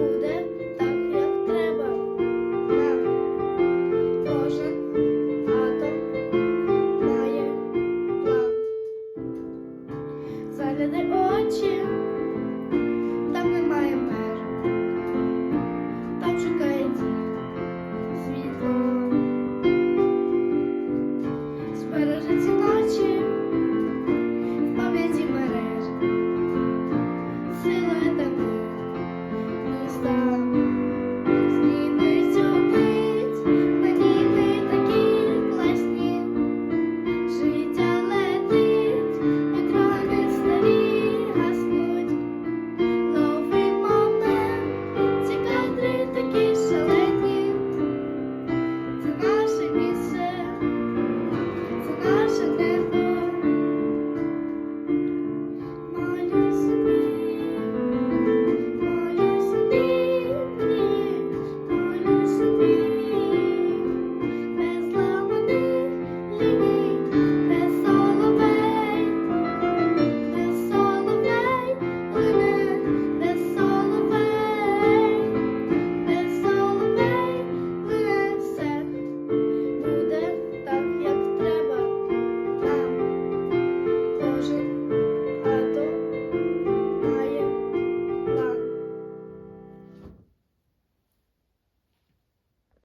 буде так, як треба. Нам кожен атом має план. Очі, там немає меж, там шукає дід